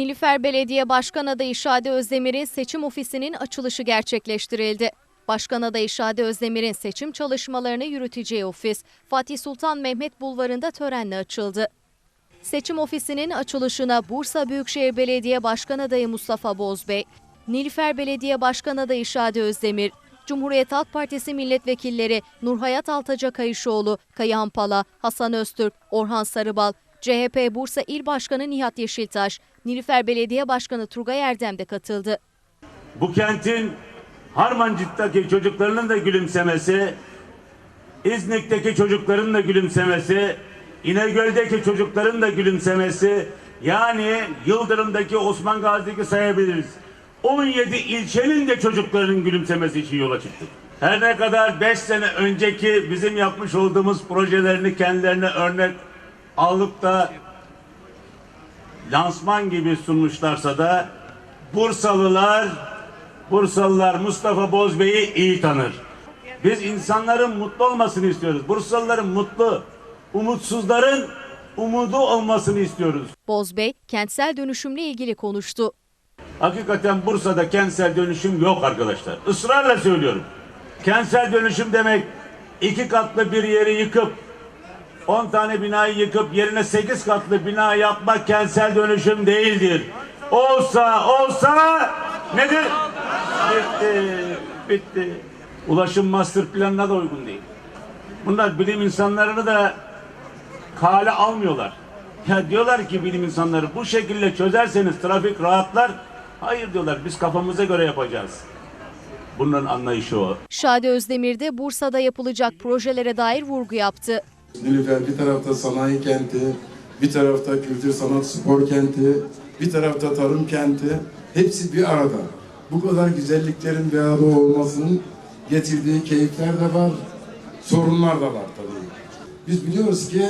Nilüfer Belediye Başkan Adayı Şadi Özdemir'in seçim ofisinin açılışı gerçekleştirildi. Başkan Adayı Şadi Özdemir'in seçim çalışmalarını yürüteceği ofis Fatih Sultan Mehmet Bulvarı'nda törenle açıldı. Seçim ofisinin açılışına Bursa Büyükşehir Belediye Başkan Adayı Mustafa Bozbey, Nilüfer Belediye Başkan Adayı Şadi Özdemir, Cumhuriyet Halk Partisi milletvekilleri Nurhayat Altaca Kayışoğlu, Kayahan Pala, Hasan Öztürk, Orhan Sarıbal, CHP Bursa İl Başkanı Nihat Yeşiltaş, Nilüfer Belediye Başkanı Turgay Erdem de katıldı. bu kentin Harmancık'taki çocuklarının da gülümsemesi, İznik'teki çocukların da gülümsemesi, İnegöl'deki çocukların da gülümsemesi, yani Yıldırım'daki Osman Gazi'deki sayabiliriz. 17 ilçenin de çocuklarının gülümsemesi için yola çıktık. Her ne kadar 5 sene önceki bizim yapmış olduğumuz projelerini kendilerine örnek alıp da lansman gibi sunmuşlarsa da Bursalılar Bursalılar Mustafa Bozbey'i iyi tanır. Biz insanların mutlu olmasını istiyoruz. Bursalıların mutlu, umutsuzların umudu olmasını istiyoruz. Bozbey, kentsel dönüşümle ilgili konuştu. Hakikaten Bursa'da kentsel dönüşüm yok arkadaşlar. Israrla söylüyorum. Kentsel dönüşüm demek iki katlı bir yeri yıkıp 10 tane binayı yıkıp yerine 8 katlı bina yapmak kentsel dönüşüm değildir. Olsa olsa nedir? Bitti, bitti. Ulaşım master planına da uygun değil. Bunlar bilim insanlarını da kale almıyorlar. Ya diyorlar ki bilim insanları bu şekilde çözerseniz trafik rahatlar. Hayır diyorlar biz kafamıza göre yapacağız. Bunların anlayışı o. Şadi Özdemir de Bursa'da yapılacak projelere dair vurgu yaptı. Nilüfer bir tarafta sanayi kenti, bir tarafta kültür sanat spor kenti, bir tarafta tarım kenti. Hepsi bir arada. Bu kadar güzelliklerin bir arada olmasının getirdiği keyifler de var, sorunlar da var tabii. Biz biliyoruz ki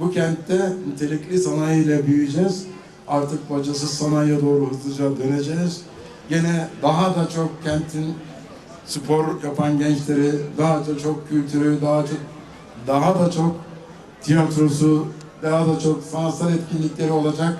bu kentte nitelikli sanayiyle büyüyeceğiz. Artık bacasız sanayiye doğru hızlıca döneceğiz. Gene daha da çok kentin spor yapan gençleri, daha da çok kültürü, daha çok daha da çok tiyatrosu, daha da çok sanatsal etkinlikleri olacak.